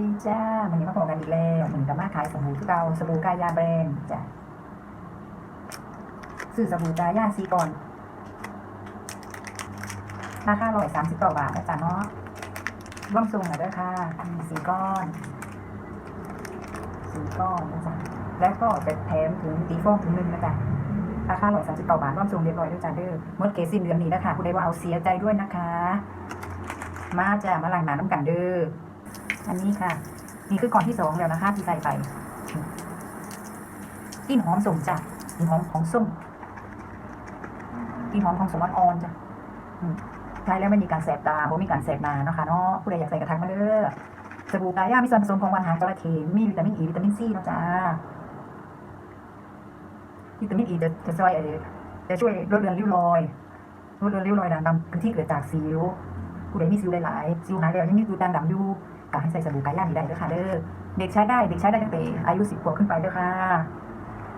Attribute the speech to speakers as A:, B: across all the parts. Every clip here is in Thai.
A: ดีจ้าวันนี้มาพบกันอีกแล้วเหมือนกับมาขายสบู่ที่เราสบู่กายาแบรนด์จ้ะซื้อสบู่กายาซีก่อนราคาร้อยสามสิบต่อบาทนะจ๊ะเนาะร่วมส่งหน่อยด้วยค่ะมีสีก้อนสีก้อนนะจ๊ะแล้วก็จะแถมถึงตีฟองถึงหนึ่งนะจ๊ะราคาร้อยสามสิบต่อบาทร่วมส่งเรียบร้อยด้วยจ้ะเด้อเมื่อเกสินเดือนนี้นะคะคุณได้ว่าเอาเสียใจด้วยนะคะ มาจ้ะมาล้างหนาน้ำกันเด้อ อันนี้ค่ะ นี่คือก่อนที่สองแล้วนะคะที่ใส่ไปกลิ่นหอมสมจ้ะกลิ่นหอมของส้มกลิ่นหอมของสมอ่อนจ้ะใช้แล้วไม่มีการแสบตาบ่มีการแสบนานะคะเนาะผู้ใดอยากใส่กระทังมาเด้อสบู่กายามีส่วนผสมของวันหางจระเข้มีวิตามินอีวิตามินซีเนาะจ้าวิตามินอีจะจะช่วยจะช่วยลดเลือนริ้วรอยลดเลือนริ้วรอยด่างดำที่เกิดจากสิว ผู้ใดมีสิวหลายๆสิวหายแล้วยังมีสิวด่างดำอยู่ก็ให้ใส่สบู่กายานี่ได้เด้อค่ะเด้อเด็กใช้ได้เด็กใช้ได้ตั้งแต่อายุสิบขวบขึ้นไปเด้อค่ะ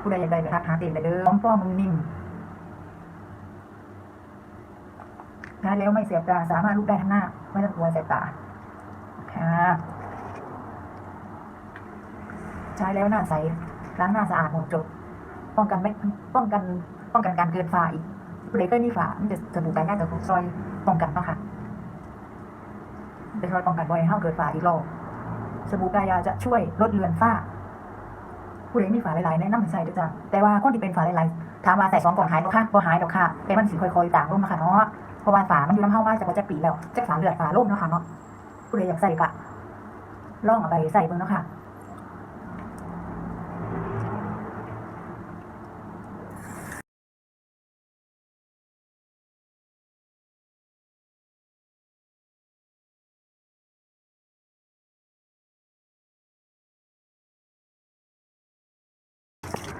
A: ผู้ใดอยากได้ไปทักหาเต็มเลยเด้อพร้อมป้อมนิ่มใช้แล้วไม่เสียบตาสามารถลุกได้ทั้งหน้า ไม่ต้องกลัวเสียบตาค่ะใช้แล้วหน้าใสล้างหน้าสะอาดหมดจดป้องกันไม่ป้องกัน ป้องกันการเกิดฝ้าอีกผู้ใดเคยมีฝ้ามันจะสบู่กายาจะซอยป้องกันเนาะค่ะ จะช่วยป้องกันบ่อยห้าเกิดฝ้าอีกรอบสบู่กายาจะช่วยลดเลือนฝ้า ผู้ใดมีฝ้าหลายๆแนะนำให้ใส่ด้วยจ้ะแต่ว่าคนที่เป็นฝ้าหลายๆถามมาใส่สองกล่องหายหรอค่ะพอหายดอกค่ะแต่มันสีค่อยๆต่างลงนะคะเนาะเพราะว่าฝ้ามันอยู่น้ำเฮามาจะก็จะปีแล้วจาฝ้าเลือดฝ้าโรคเนาะค่ะเนาะผู้ใดอยากใส่ก็ลองเอาไปใส่เบิ่งเนาะค่ะ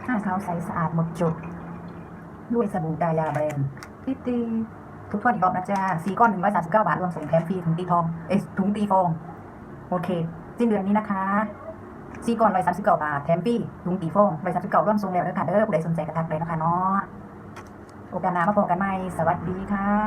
A: หน้าขาวใสสะอาดหมดจดด้วยสบู่ดายาแบรนด์ตีตีทุกทวนอีกรอบนะจ๊ะสีก้อนหนึ่งร้อยสามสิบเก้าบาท รวมส่งแถมฟรีถุงตีทอง เอ้ยถุงตีฟอง โอเค สิ้นเดือนนี้นะคะสีก้อนร้อยสามสิบเก้าบาท แถมฟรีถุงตีฟองร้อยสามสิบเก้าร่วมส่งแล้วเด้อค่ะเด้อผู้ใดสนใจกระทักเลยนะคะเนาะโอกาสหน้ามาพบกันใหม่ สวัสดีค่ะ